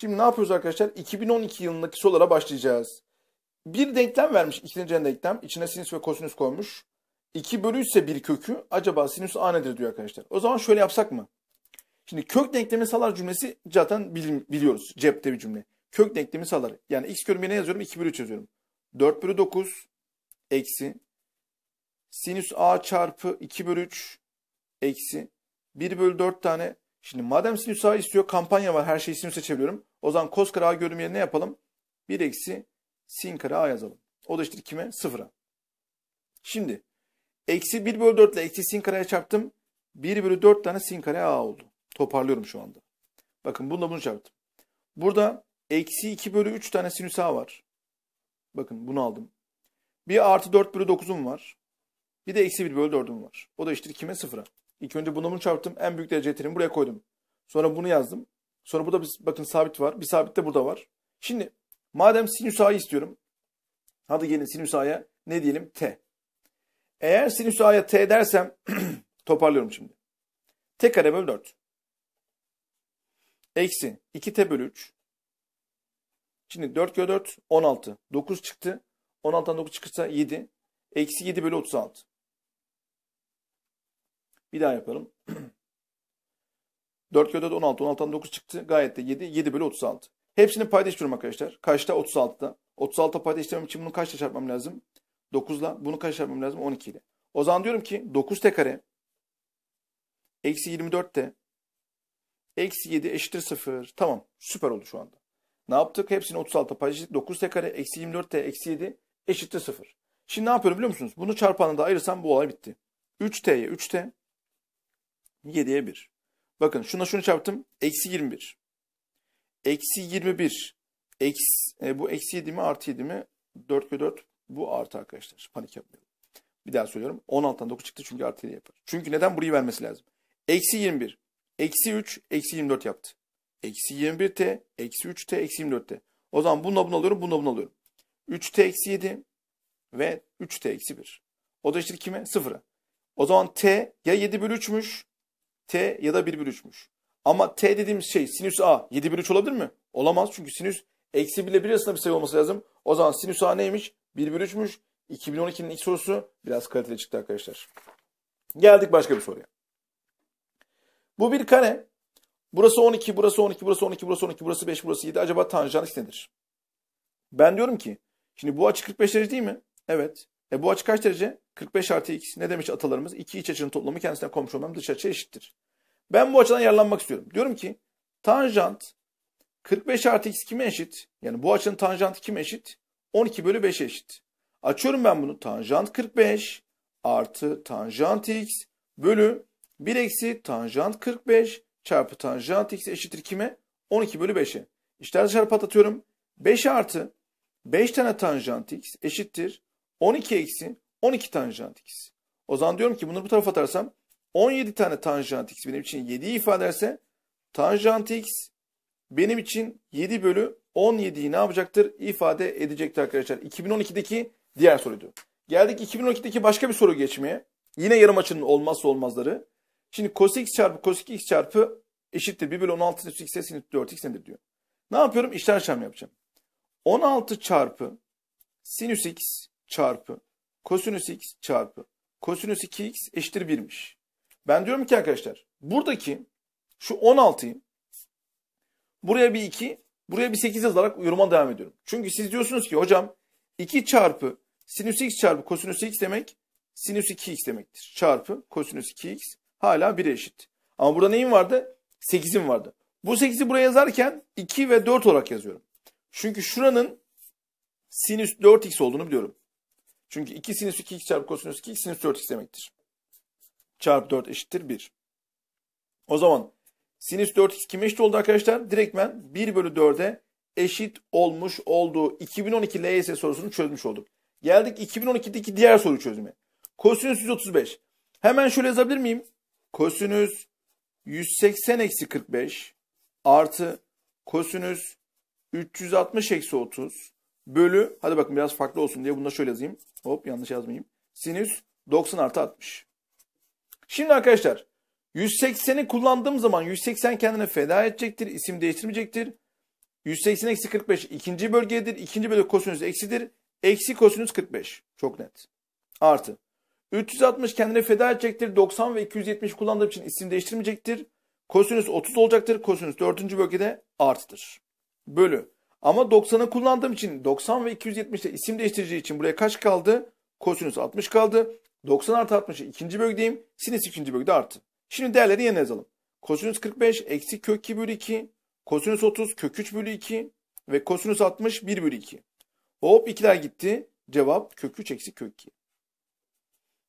Şimdi ne yapıyoruz arkadaşlar? 2012 yılındaki sorulara başlayacağız. Bir denklem vermiş ikinci denklem. İçine sinüs ve kosinüs koymuş. 2 bölü 3 ise bir kökü. Acaba sinüs a nedir diyor arkadaşlar. O zaman şöyle yapsak mı? Şimdi kök denklemi salar cümlesi zaten biliyoruz. Cepte bir cümle. Kök denklemi salar. Yani x körümü ne yazıyorum? 2 bölü 3 yazıyorum. 4 bölü 9 eksi sinüs a çarpı 2 bölü 3 eksi 1 bölü 4 tane. Şimdi madem sinüs a istiyor kampanya var her şeyi sinüse çeviriyorum. O zaman kos kare a görünüm yerine ne yapalım? 1 eksi sin kare a yazalım. O da işte kime? Sıfıra. Şimdi eksi 1 bölü 4 ile eksi sin kareye çarptım. 1 bölü 4 tane sin kare a oldu. Toparlıyorum şu anda. Bakın bununla bunu çarptım. Burada eksi 2 bölü 3 tane sinüs a var. Bakın bunu aldım. Bir artı 4 bölü 9'um var. Bir de eksi 1 bölü 4'üm var. O da eşittir kime? Sıfıra. İlk önce bunu bunu çarptım. En büyük derece getirimi buraya koydum. Sonra bunu yazdım. Sonra burada bir, bakın sabit var. Bir sabit de burada var. Şimdi madem sinüs a'yı istiyorum. Hadi gelin sinüs a'ya ne diyelim? T. Eğer sinüs a'ya t dersem toparlıyorum şimdi. T kare bölü 4. Eksi 2t bölü 3. Şimdi 4 kere 4 16. 9 çıktı. 16'dan 9 çıkırsa 7. Eksi 7 bölü 36. Bir daha yapalım. 4 kere 4 16. 16'dan 9 çıktı. Gayet de 7. 7 bölü 36. Hepsini paylaşıyorum arkadaşlar. Kaçta? 36'da. 36'da paylaştırmam için bunu kaçta çarpmam lazım? 9'la. Bunu kaçta çarpmam lazım? 12 ile. O zaman diyorum ki 9t kare eksi 24t eksi 7 eşittir 0. Tamam. Süper oldu şu anda. Ne yaptık? Hepsini 36'da paylaştık. 9t kare eksi 24t eksi 7 eşittir 0. Şimdi ne yapıyorum biliyor musunuz? Bunu çarpanına da ayırırsam bu olay bitti. 3t'ye 3t 7'ye 1. Bakın şuna şunu çarptım. Eksi 21. Eksi 21. Eksi, e, bu eksi 7 mi artı 7 mi? 4 ve 4 bu artı arkadaşlar. Panik yapmayalım. Bir daha söylüyorum. 16'dan 9 çıktı çünkü artı 7 yapar. Çünkü neden burayı vermesi lazım? Eksi 21. Eksi 3. Eksi 24 yaptı. Eksi 21t. Eksi 3t. Eksi 24t. O zaman bununla bunu alıyorum. Bununla bunu alıyorum. 3t eksi 7 ve 3t eksi 1. O da eşittir kime? 0'a. O zaman t ya 7 bölü 3'müş t ya da 1 bölü 3'müş. Ama t dediğimiz şey sinüs a 7 bölü 3 olabilir mi? Olamaz çünkü sinüs eksi 1 ile 1 arasında bir sayı olması lazım. O zaman sinüs a neymiş? 1 bölü 3'müş. 2012'nin ilk sorusu biraz kaliteli çıktı arkadaşlar. Geldik başka bir soruya. Bu bir kare. Burası 12, burası 12, burası 12, burası 12, burası 5, burası 7. Acaba tanjant nedir? Ben diyorum ki, şimdi bu açı 45 derece değil mi? Evet. E bu açı kaç derece? 45 artı x. Ne demiş atalarımız? İki iç açının toplamı kendisine komşu olmam dış açı eşittir. Ben bu açıdan yararlanmak istiyorum. Diyorum ki tanjant 45 artı x kime eşit? Yani bu açının tanjantı kime eşit? 12 bölü 5'e eşit. Açıyorum ben bunu. Tanjant 45 artı tanjant x bölü 1 eksi tanjant 45 çarpı tanjant x eşittir kime? 12 bölü 5'e. İşler dışarı patlatıyorum. 5 artı 5 tane tanjant x eşittir 12 eksi 12 tanjant x. O zaman diyorum ki bunu bu tarafa atarsam 17 tane tanjant x benim için 7'yi ifade ederse tanjant x benim için 7 bölü 17'yi ne yapacaktır? İfade edecektir arkadaşlar. 2012'deki diğer soruydu. Geldik 2012'deki başka bir soru geçmeye. Yine yarım açının olmazsa olmazları. Şimdi cos x çarpı cos x çarpı eşittir 1 bölü 16 sinüs x'e sinüs 4x nedir diyor. Ne yapıyorum? İşler işlem yapacağım. 16 çarpı sinüs x çarpı kosinüs x çarpı kosinüs 2x eşittir 1'miş. Ben diyorum ki arkadaşlar buradaki şu 16'yı buraya bir 2 buraya bir 8 yazarak yoruma devam ediyorum. Çünkü siz diyorsunuz ki hocam 2 çarpı sinüs x çarpı kosinüs x demek sinüs 2x demektir. Çarpı kosinüs 2x hala 1'e eşit. Ama burada neyim vardı? 8'im vardı. Bu 8'i buraya yazarken 2 ve 4 olarak yazıyorum. Çünkü şuranın sinüs 4x olduğunu biliyorum. Çünkü 2 sinüs 2x çarpı kosinüs 2x sinüs 4x demektir. Çarpı 4 eşittir 1. O zaman sinüs 4x kime eşit oldu arkadaşlar? Direktmen 1 bölü 4'e eşit olmuş olduğu 2012 LYS sorusunu çözmüş olduk. Geldik 2012'deki diğer soru çözüme. Kosinüs 135. Hemen şöyle yazabilir miyim? Kosinüs 180 eksi 45 artı kosinüs 360 eksi 30 bölü hadi bakın biraz farklı olsun diye bunu da şöyle yazayım. Hop yanlış yazmayayım. Sinüs 90 artı 60. Şimdi arkadaşlar 180'i kullandığım zaman 180 kendine feda edecektir. isim değiştirmeyecektir. 180 eksi 45 ikinci bölgedir. İkinci bölge kosinüs eksidir. Eksi kosinüs 45. Çok net. Artı. 360 kendine feda edecektir. 90 ve 270 kullandığım için isim değiştirmeyecektir. Kosinüs 30 olacaktır. Kosinüs 4. bölgede artıdır. Bölü. Ama 90'ı kullandığım için 90 ve 270'te isim değiştireceği için buraya kaç kaldı? Kosinüs 60 kaldı. 90 artı 60'ı ikinci bölgedeyim. Sinüs ikinci bölgede artı. Şimdi değerleri yerine yazalım. Kosinüs 45 eksi kök 2 bölü 2. Kosinüs 30 kök 3 bölü 2. Ve kosinüs 60 1 bölü 2. Hop ikiler gitti. Cevap kök 3 eksi kök 2.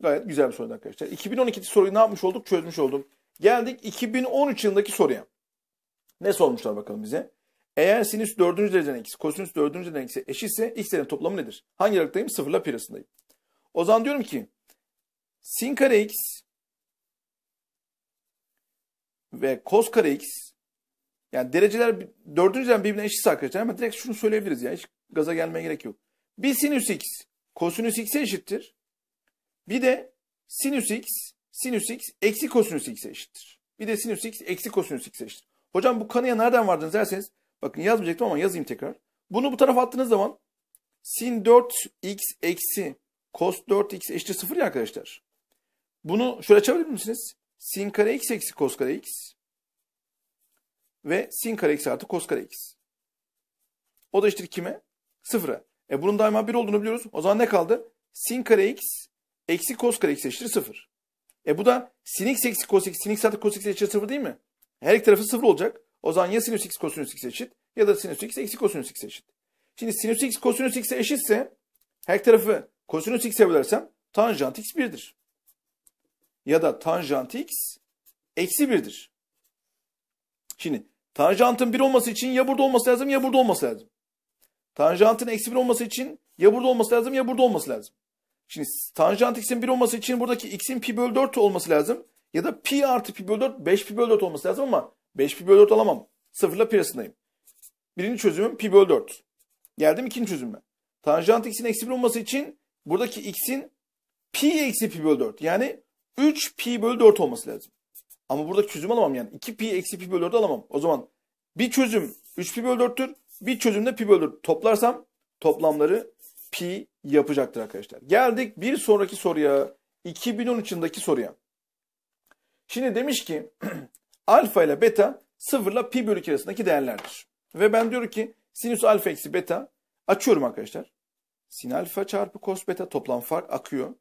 Gayet güzel bir soru arkadaşlar. 2012 soruyu ne yapmış olduk? Çözmüş oldum. Geldik 2013 yılındaki soruya. Ne sormuşlar bakalım bize? Eğer sinüs 4. dereceden eksi, kosinüs 4. dereceden eksi eşitse x'lerin toplamı nedir? Hangi aralıktayım? Sıfırla pi arasındayım. O zaman diyorum ki sin kare x ve kos kare x yani dereceler 4. dereceden birbirine eşitse arkadaşlar ama direkt şunu söyleyebiliriz ya. Hiç gaza gelmeye gerek yok. Bir sinüs x kosinüs x'e eşittir. Bir de sinüs x sinüs x eksi kosinüs x'e eşittir. Bir de sinüs x eksi kosinüs x'e eşittir. Hocam bu kanıya nereden vardınız derseniz bakın yazmayacaktım ama yazayım tekrar. Bunu bu tarafa attığınız zaman sin 4x eksi cos 4x eşittir 0 ya arkadaşlar. Bunu şöyle açabilir misiniz? Sin kare x eksi cos kare x ve sin kare x artı cos kare x. O da eşittir kime? Sıfıra. E bunun daima 1 olduğunu biliyoruz. O zaman ne kaldı? Sin kare x eksi cos kare x eşittir 0. E bu da sin x eksi cos x, sin x artı cos x eşittir 0 değil mi? Her iki tarafı 0 olacak. O zaman ya sinüs x kosinüs x eşit ya da sinüs x eksi kosinüs x eşit. Şimdi sinüs x kosinüs x eşitse her tarafı kosinüs x'e bölersem tanjant x 1'dir. Ya da tanjant x eksi 1'dir. Şimdi tanjantın 1 olması için ya burada olması lazım ya burada olması lazım. Tanjantın eksi 1 olması için ya burada olması lazım ya burada olması lazım. Şimdi tanjant x'in 1 olması için buradaki x'in pi bölü 4 olması lazım. Ya da pi artı pi bölü 4 5 pi bölü 4 olması lazım ama 5 pi bölü 4 alamam. Sıfırla pi arasındayım. Birinci çözümüm pi bölü 4. Geldim ikinci çözüme. Tanjant x'in eksi 1 olması için buradaki x'in pi eksi pi bölü 4. Yani 3 pi bölü 4 olması lazım. Ama buradaki çözüm alamam yani. 2 pi eksi pi bölü 4 alamam. O zaman bir çözüm 3 pi bölü 4'tür. Bir çözüm de pi bölü 4. Toplarsam toplamları pi yapacaktır arkadaşlar. Geldik bir sonraki soruya. 2013 yılındaki soruya. Şimdi demiş ki alfa ile beta 0 ile pi bölü 2 arasındaki değerlerdir. Ve ben diyorum ki sinüs alfa eksi beta açıyorum arkadaşlar. Sin alfa çarpı kos beta toplam fark akıyor.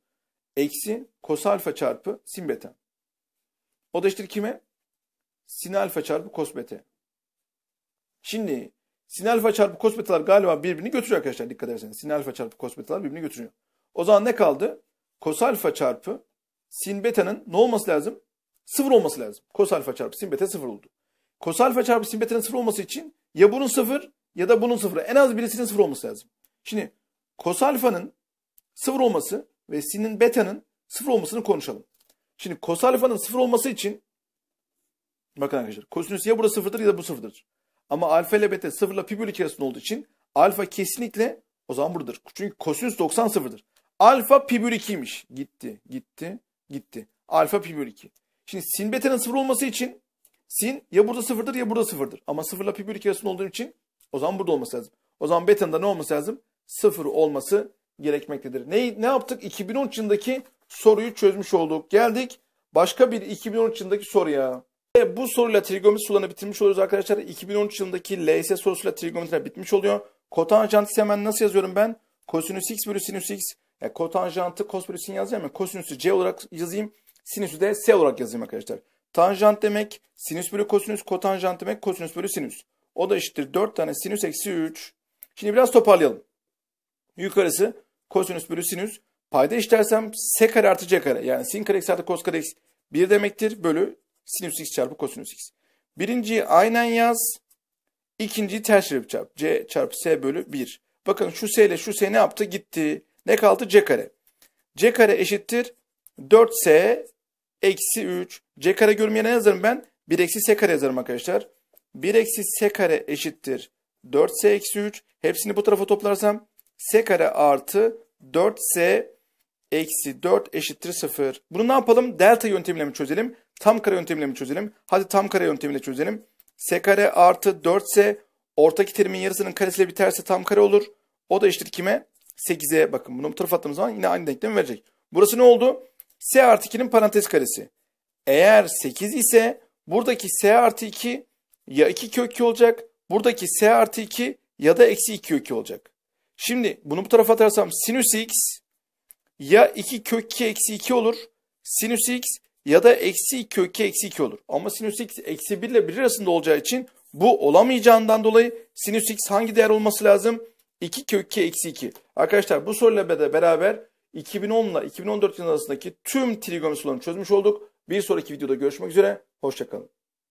Eksi kos alfa çarpı sin beta. O da eşittir kime? Sin alfa çarpı kos beta. Şimdi sin alfa çarpı kos betalar galiba birbirini götürüyor arkadaşlar dikkat ederseniz. Sin alfa çarpı kos betalar birbirini götürüyor. O zaman ne kaldı? Kos alfa çarpı sin beta'nın ne olması lazım? Sıfır olması lazım. Kos alfa çarpı sin beta sıfır oldu. Kos alfa çarpı sin beta'nın sıfır olması için ya bunun sıfır ya da bunun sıfır. En az birisinin sıfır olması lazım. Şimdi kos alfanın sıfır olması ve sinin beta'nın sıfır olmasını konuşalım. Şimdi kos alfanın sıfır olması için bakın arkadaşlar kosinüs ya burada sıfırdır ya da bu sıfırdır. Ama alfa ile beta sıfırla pi bölü 2 arasında olduğu için alfa kesinlikle o zaman buradadır. Çünkü kosinüs 90 sıfırdır. Alfa pi bölü 2'ymiş. Gitti, gitti, gitti. Alfa pi bölü 2. Şimdi sin beta'nın sıfır olması için sin ya burada sıfırdır ya burada sıfırdır. Ama sıfırla pi bölü 2 arasında olduğu için o zaman burada olması lazım. O zaman beta'nın da ne olması lazım? Sıfır olması gerekmektedir. Ne, ne yaptık? 2013 yılındaki soruyu çözmüş olduk. Geldik başka bir 2013 yılındaki soruya. Ve bu soruyla trigonometri sorularını bitirmiş oluyoruz arkadaşlar. 2013 yılındaki LS sorusuyla trigonometri bitmiş oluyor. Kotanjantı hemen nasıl yazıyorum ben? Kosinüs x bölü sinüs x. Yani kotanjantı kos bölü sin yazacağım ya. Kosinüsü c olarak yazayım. Sinüsü de s olarak yazayım arkadaşlar. Tanjant demek sinüs bölü kosinüs. Kotanjant demek kosinüs bölü sinüs. O da eşittir 4 tane sinüs eksi 3. Şimdi biraz toparlayalım. Yukarısı kosinüs bölü sinüs. Payda işlersem s kare artı c kare. Yani sin kare eksi artı kos kare eksi 1 demektir. Bölü sinüs x çarpı kosinüs x. Birinciyi aynen yaz. İkinciyi ters çarpı çarp. c çarpı s bölü 1. Bakın şu s ile şu s ne yaptı? Gitti. Ne kaldı? c kare. c kare eşittir 4s eksi 3. c kare görmeyene yazarım ben? 1 eksi s kare yazarım arkadaşlar. 1 eksi s kare eşittir 4s eksi 3. Hepsini bu tarafa toplarsam s kare artı 4s eksi 4 eşittir 0. Bunu ne yapalım? Delta yöntemiyle mi çözelim? Tam kare yöntemiyle mi çözelim? Hadi tam kare yöntemiyle çözelim. s kare artı 4s Ortaki terimin yarısının karesiyle biterse tam kare olur. O da eşittir kime? 8'e bakın. Bunu bu tarafa attığımız zaman yine aynı denklemi verecek. Burası ne oldu? S artı 2'nin parantez karesi. Eğer 8 ise buradaki S artı 2 ya 2 kök 2 olacak. Buradaki S artı 2 ya da eksi 2 kök 2 olacak. Şimdi bunu bu tarafa atarsam sinüs x ya 2 kök 2 eksi 2 olur. Sinüs x ya da eksi 2 kök 2 eksi 2 olur. Ama sinüs x eksi 1 ile 1 arasında olacağı için bu olamayacağından dolayı sinüs x hangi değer olması lazım? 2 kök 2 eksi 2. Arkadaşlar bu soruyla beraber 2010 ile 2014 yılı arasındaki tüm trigonometri sorularını çözmüş olduk. Bir sonraki videoda görüşmek üzere. Hoşçakalın.